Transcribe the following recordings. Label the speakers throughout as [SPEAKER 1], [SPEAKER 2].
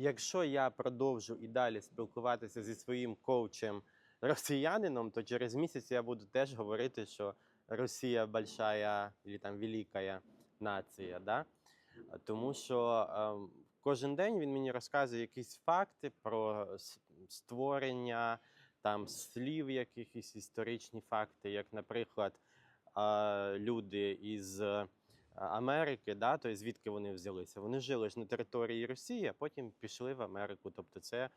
[SPEAKER 1] Якщо я продовжу і далі спілкуватися зі своїм коучем росіянином, то через місяць я буду теж говорити, що Росія большая або там велика нація. Да? Тому що ем, кожен день він мені розказує якісь факти про створення там слів, якихось історичні факти, як, наприклад, е, люди із е, Америки, да, тобто звідки вони взялися. Вони жили ж на території Росії, а потім пішли в Америку. Тобто це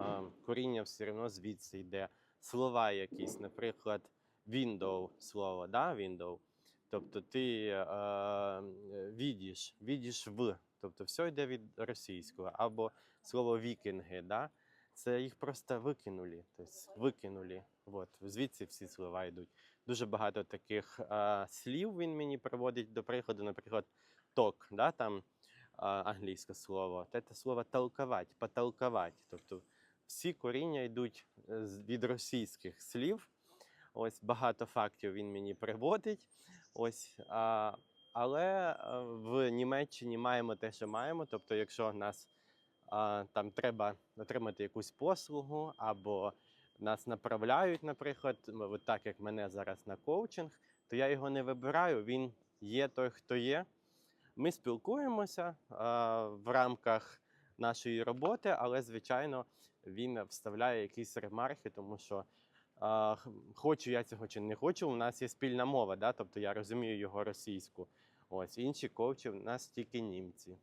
[SPEAKER 1] е, коріння все одно звідси йде. Слова якісь, наприклад, window слово, да, window. Тобто ти е, відіш, відіш в. Тобто все йде від російського. Або слово вікінги, да? Це їх просто викинули. Тобто викинули. От, звідси всі слова йдуть. Дуже багато таких е, слів він мені приводить до прикладу, наприклад, ток, да, там е, англійське слово. Те слово толковать, потолковать. Тобто всі коріння йдуть е, від російських слів. Ось багато фактів він мені приводить. Ось, а, але е, в Німеччині маємо те, що маємо. Тобто, якщо нас а, там треба отримати якусь послугу, або нас направляють, наприклад, от так як мене зараз на коучинг, то я його не вибираю. Він є той, хто є. Ми спілкуємося в рамках нашої роботи, але звичайно він вставляє якісь ремарки, тому що хочу я цього чи не хочу. У нас є спільна мова, да? тобто я розумію його російську. Ось інші коучі в нас тільки німці.